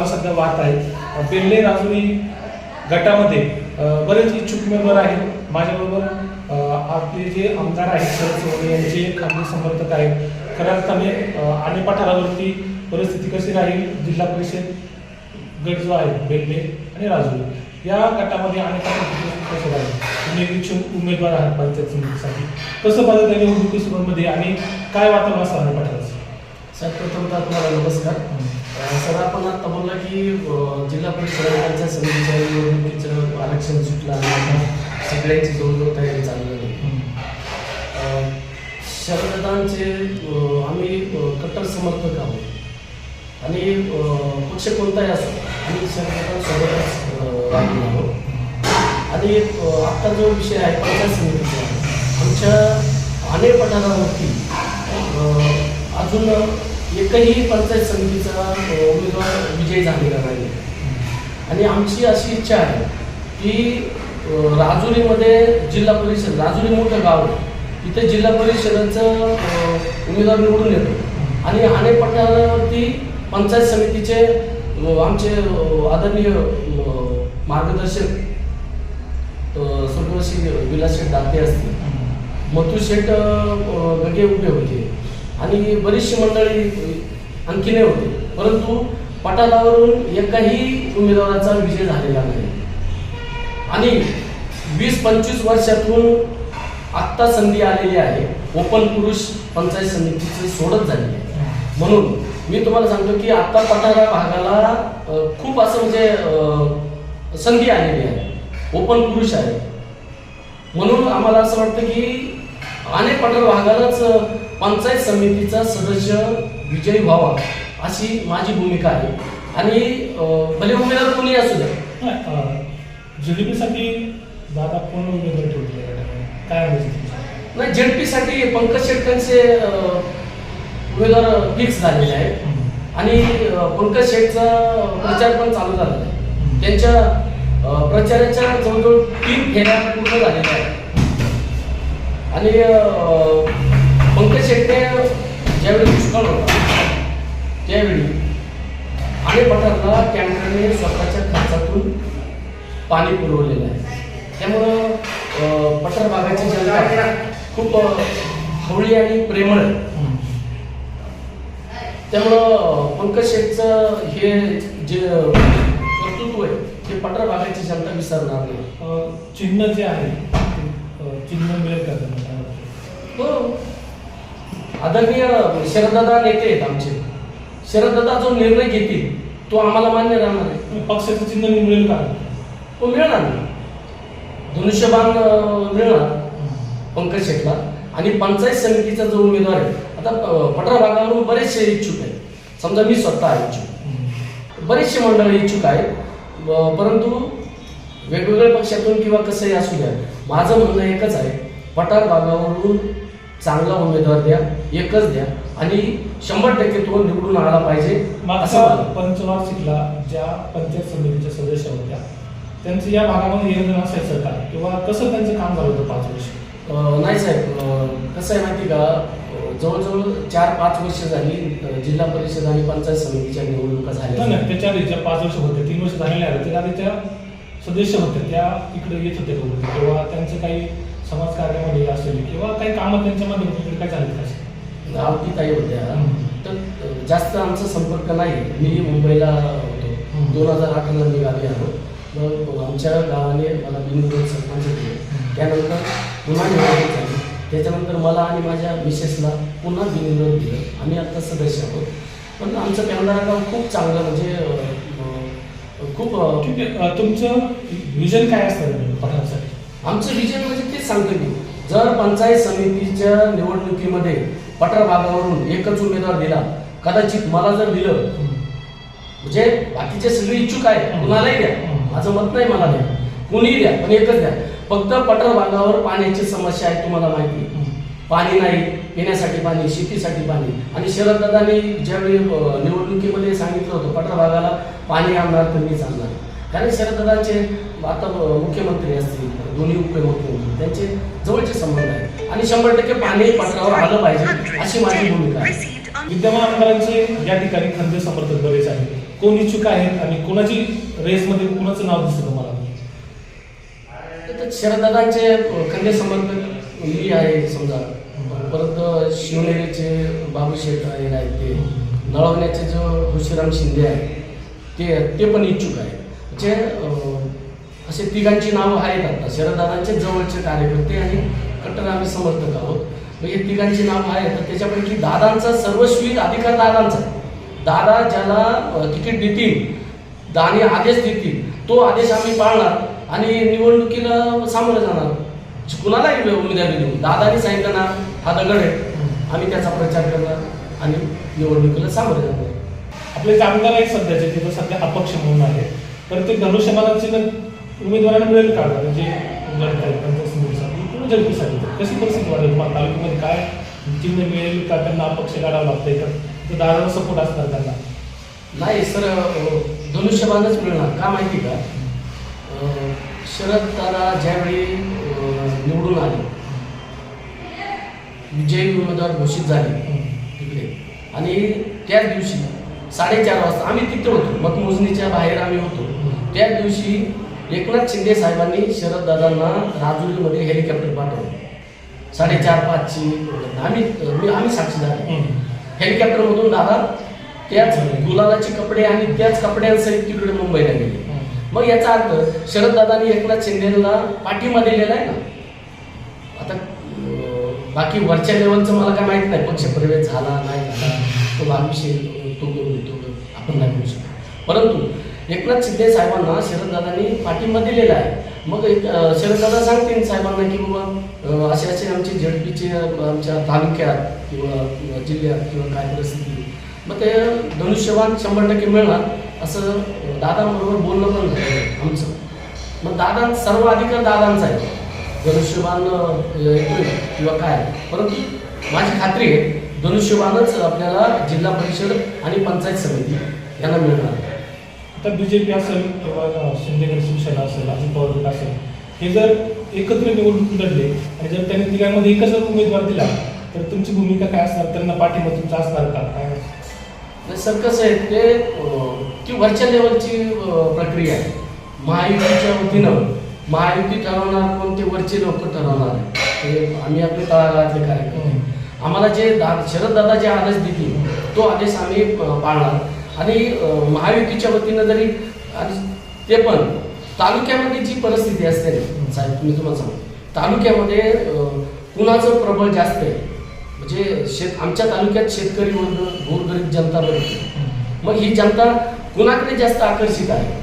वारं सध्या वाहत आहे. बेल्ले राजुरी गटामध्ये बरेच इच्छुक उमेदवार आहेत माझ्याबरोबर. आपले जे आमदार आहेत शरद सोनवणे यांचे खाजगी समर्थक आहेत. खऱ्या अर्थाने अ, आणि पठारावरती परिस्थिती कशी राहील जिल्हा परिषद गट जो आहे बेल्ले आणि राजुरी या गटामध्ये अनेक कसं राहील? तुम्ही इच्छुक उमेदवार आहात पंचायत समितीसाठी. कसं पाहता त्या निवडणुकीसोबतमध्ये आणि काय वातावरण असणार पठार साहेब प्रथमतः तुम्हाला नमस्कार. सर आपण आता बोलला की जिल्हा परिषद पंचायत समितीच्या निवडणुकीचं आरक्षण सुटलं आणि आता सगळ्यांची जवळजवळ तयारी चालू शरददांचे अ, आम्ही कट्टर समर्थक आहोत. आणि पक्ष कोणताही असो आम्ही शरददांसोबतच अ, राहिलेलो आहोत. आणि आत्ता जो विषय आहे पंचायत समितीचा आमच्या अनेक पठारावरती अजून एकही पंचायत समितीचा उमेदवार विजयी झालेला नाही आणि आमची अशी इच्छा आहे की राजुरीमध्ये जिल्हा परिषद राजुरी मोठं गाव आहे. तिथे जिल्हा परिषदेचं उमेदवार निवडून येतो. आणि अनेक पठारावरती पंचायत समितीचे आमचे आदरणीय मार्गदर्शक अ, स्वर्गवासी विलास शेठ दाते असतील. मथुर शेठ गगे उभे होते. आणि बरीचशी मंडळी आणखी होती होते. परंतु पटालावरून एकाही उमेदवाराचा विजय झालेला नाही. आणि वीस पंचवीस वर्षातून आत्ता संधी आलेली आहे. ओपन पुरुष पंचायत समितीची सोडत झाली आहे. म्हणून मी तुम्हाला सांगतो की आत्ता पठारा भागाला खूप असं म्हणजे संधी आलेली आहे. ओपन पुरुष आहे. म्हणून आम्हाला असं वाटतं की अनेक पठार भागालाच पंचायत समितीचा सदस्य विजयी व्हावा अशी माझी भूमिका आहे. आणि भले उमेदवार कोणी असू द्या. जीडीपीसाठी दादा कोण उमेदवार ठेवले काय? नाही झेडपीसाठी पंकज शेटकांचे उमेदवार फिक्स झालेले आहेत. आणि पंकज शेठचा प्रचार पण चालू झालेला आहे. त्यांच्या प्रचाराच्या जवळजवळ तीन फेऱ्या पूर्ण झालेल्या आहेत. आणि पंकज शेट्टे ज्यावेळी दुष्काळ होता त्यावेळी आणि पठारला टँकरने स्वतःच्या खर्चातून पाणी पुरवलेलं आहे. त्यामुळं अ, पठार भागाची जनता खूप हवळी आणि प्रेमळ आहे. त्यामुळं पंकज शेठचं हे जे कर्तृत्व आहे ते पठार भागाची जनता विसरणार नाही. चिन्ह जे आहे चिन्ह मिळेल का त्यांना? हो. आदरणीय शरददादा नेते आहेत आमचे. शरददादा जो निर्णय घेतील तो आम्हाला मान्य राहणार आहे. पक्षाचं चिन्ह मिळेल का? तो मिळणार नाही धनुष्यबाण अं, मिळणार. पंकज शेटला. आणि पंचायत समितीचा जो उमेदवार आहे आता अं, पठार भागावरून बरेचसे इच्छुक आहेत. समजा मी स्वतः आहे इच्छुक बरेचसे मंडळी इच्छुक आहेत. परंतु वेगवेगळ्या पक्षातून किंवा कसंही असू द्या माझं म्हणणं एकच आहे पठार भागावरून चांगला उमेदवार द्या एकच द्या आणि शंभर टक्के तो निवडून आला पाहिजे मला- पंचवार्षिकला ज्या पंचायत समितीच्या सदस्य होत्या त्यांचं या भागामध्ये योगदान असायचं का किंवा कसं त्यांचं काम झालं होतं पाच वर्ष? नाही साहेब कसं आहे माहिती का जवळजवळ चार पाच वर्ष झाली जिल्हा परिषद आणि पंचायत समितीच्या निवडणुका झाल्या. त्याच्या आधी ज्या पाच वर्ष होते तीन वर्ष झालेले आहेत त्याच्या आधी त्या सदस्य होत्या त्या इकडे येत होत्या का किंवा त्यांचं काही समाज कार्यामध्ये असेल किंवा काही कामं त्यांच्या माध्यमातून इकडे काय झाले का? आवती ताई होत्या. हम्म. तर जास्त आमचा संपर्क नाही. मी मुंबईला होतो. दोन हजार अठराला मी गावी आलो. मग आमच्या गावाने मला बिनविरोध सरपंच दिले त्यानंतर पुन्हा निवडणूक झाली. त्याच्यानंतर मला आणि माझ्या मिसेसला पुन्हा बिनविरोध दिलं. आम्ही आता सदस्य आहोत. पण आमचं पेंढारा गाव खूप चांगलं म्हणजे खूप ठीक आहे. तुमचं विजन काय असतं पठारासाठी? आमचं विजन म्हणजे तेच सांगतो मी. जर पंचायत समितीच्या निवडणुकीमध्ये पठार भागावरून एकच उमेदवार दिला कदाचित मला जर दिलं म्हणजे बाकीचे सगळे इच्छुक आहे कुणालाही द्या. माझं मत नाही मला द्या. कुणीही द्या पण एकच द्या. फक्त पठार भागावर पाण्याची समस्या आहे तुम्हाला माहिती पाणी नाही पिण्यासाठी पाणी शेतीसाठी पाणी. आणि शरददादांनी ज्यावेळी निवडणुकीमध्ये सांगितलं होतं पठार भागाला पाणी आणणार तर मीच आणणार. कारण शरददादांचे आता मुख्यमंत्री असतील दोन्ही उपमुख्यमंत्री त्यांचे जवळचे संबंध आहेत. आणि शंभर टक्के पाणी पठारावर आलं पाहिजे अशी माझी भूमिका आहे. विद्यमान आमदारांचे या ठिकाणी खंदे समर्थक बरेच आहेत. कोण इच्छुक आहेत आणि कोणाची रेसमध्ये कोणाचं नाव दिसतं तुम्हाला? शरददादांचे खंडे समर्थक मी आहे समजा. परत शिवनेरीचे बाबू शेठ आहे आहेत ते नळवण्याचे जो हुशीराम शिंदे आहे ते ते पण इच्छुक आहे. म्हणजे असे तिघांची नावं आहेत आता. शरददादांचे जवळचे कार्यकर्ते आणि कट्टर आम्ही समर्थक आहोत. मग हे तिघांची नावं आहेत. तर त्याच्यापैकी दादांचा सर्वस्वी अधिकार दादांचा दादा ज्याला तिकीट देतील दाने आदेश देतील तो आदेश आम्ही पाळणार आणि निवडणुकीला सामोरं जाणार. कुणालाही उमेदवारी देऊ. दादानी सांगितलं ना हा दगड आहे. आम्ही त्याचा प्रचार करणार आणि निवडणुकीला सामोरं जाणार. आपले जे आमदार आहेत सध्याचे ते तर सध्या अपक्ष म्हणून आहे तर ते धनुष्यबाणाचे उमेदवारांना मिळेल का? म्हणजे जनतेसाठी कशी परिस्थिती वाटेल तुम्हाला तालुक्यामध्ये काय चिन्ह मिळेल का? त्यांना अपक्ष काढावं लागतंय का? तर दादाला सपोर्ट असणार त्यांना. नाही सर धनुष्यबाणच मिळणार. का माहिती का? शरद दादा ज्यावेळी निवडून आले विजयी उमेदवार घोषित झाले. तिकडे. आणि त्याच दिवशी साडेचार वाजता आम्ही तिथे होतो. मतमोजणीच्या बाहेर आम्ही होतो. त्याच दिवशी एकनाथ शिंदे साहेबांनी शरद दादांना राजुरीमध्ये हेलिकॉप्टर पाठवलं. साडेचार पाचची आम्ही मी आम्ही साक्षीदार. हेलिकॉप्टरमधून दादा त्याच गुलालाचे कपडे आणि त्याच कपड्यांसहित तिकडे मुंबईला गेले. मग याचा अर्थ शरद दादांनी एकनाथ शिंदेला पाठिंबा दिलेला आहे ना? बाकी वरच्या लेवलचं मला काय माहीत नाही. पक्ष प्रवेश झाला नाही झाला. तो बाविषयी तो करू तो आपण नाही करू शकतो. परंतु एकनाथ शिंदे साहेबांना शरददादांनी पाठिंबा दिलेला आहे. मग एक शरददादा सांगतील साहेबांना की बाबा असे असे आमचे झडपीचे आमच्या तालुक्यात किंवा जिल्ह्यात किंवा काय परिस्थिती. मग ते धनुष्यवान शंभर टक्के मिळणार असं दादांबरोबर बोलणं पण झालं आमचं. मग दादा सर्व अधिकार दादांचा आहे. धनुष्यबाण येतोय किंवा काय? परंतु माझी खात्री आहे धनुष्यबाणच आपल्याला जिल्हा परिषद आणि पंचायत समिती यांना मिळणार. आता बीजेपी असेल किंवा शिंदेगड शिवसेना असेल अजित पवार असेल हे जर एकत्र निवडणूक लढले आणि जर त्यांनी तिघांमध्ये एकच जर उमेदवार दिला तर तुमची भूमिका काय असणार? त्यांना पाठिंबा तुमचा असणार का? काय सर कसं आहे ते ती वरच्या लेवलची प्रक्रिया आहे. महायुतीच्या वतीनं महायुती ठरवणार कोण ते वरचे लोक ठरवणार. ते आम्ही आपले तळागाळातले कार्यकर्ते. आम्हाला जे दा शरददादा जे आदेश देतील तो आदेश आम्ही पाळणार. आणि महायुतीच्या वतीनं जरी आणि ते पण तालुक्यामध्ये जी परिस्थिती असते साहेब मी तुम्हाला सांगतो. तालुक्यामध्ये कुणाचं प्रबळ जास्त आहे? म्हणजे शेत आमच्या तालुक्यात शेतकरी वर्ग गोरगरीब जनता बरी मग ही जनता कुणाकडे जास्त आकर्षित आहे?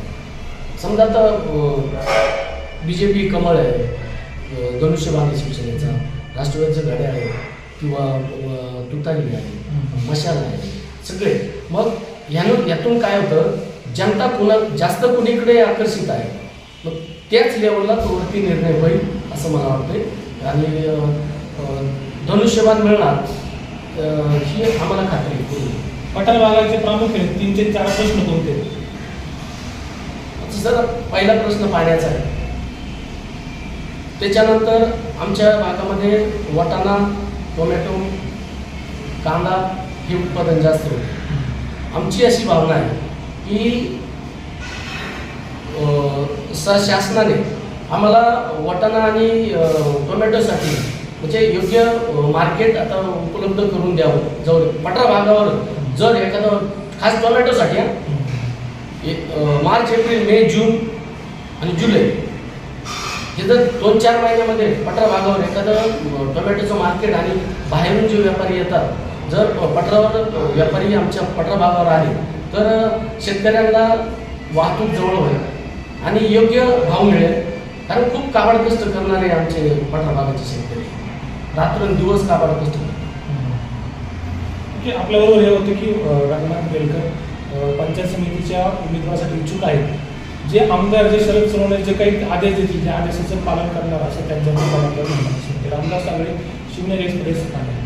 समजा आता बी जे पी कमळ आहे धनुष्यबाण शिवसेनेचा राष्ट्रवादीचे घड्या आहे किंवा तुतारी आहे मशाल आहे सगळे. मग ह्यानं यातून काय होतं जनता कुणा जास्त कुणीकडे आकर्षित आहे मग त्याच लेवलला तो वरती निर्णय होईल असं मला वाटतंय. आणि धनुष्यबाण मिळणार ही आम्हाला खात्री. पठार भागाचे प्रामुख्याने तीन ते चार प्रश्न कोणते? सर पहिला प्रश्न पाण्याचा आहे. त्याच्यानंतर आमच्या भागामध्ये वाटाणा टोमॅटो कांदा हे उत्पादन जास्त होते. आमची अशी भावना आहे की स शासनाने आम्हाला वाटाणा आणि टोमॅटोसाठी म्हणजे योग्य मार्केट आता उपलब्ध करून द्यावं. जवळ पटरा भागावर जर एखादं खास टोमॅटोसाठी ए- मार्च एप्रिल मे जून आणि जुलै हे जर दोन चार महिन्यामध्ये पटरा भागावर एखादं टोमॅटोचं मार्केट आणि बाहेरून जे व्यापारी येतात जर पटरावर पठरावर व्यापारी आमच्या पटरा भागावर आले तर शेतकऱ्यांना वाहतूक जवळ होईल आणि योग्य भाव मिळेल. कारण खूप काबाड कष्ट करणारे आमचे पटरा भागाचे शेतकरी. रात्रंदिवस काबाड कष्ट आपल्याबरोबर हे होतं की रंगनाथ बेलकर पंचायत समितीच्या उमेदवारासाठी इच्छुक आहेत. जे आमदार जे शरद सोनवणे जे काही आदेश देतील त्या आदेशाचं पालन करणार असं त्यांच्या आमदार असेल. ते सांगळे शिवनेरी एक्सप्रेस ठाणे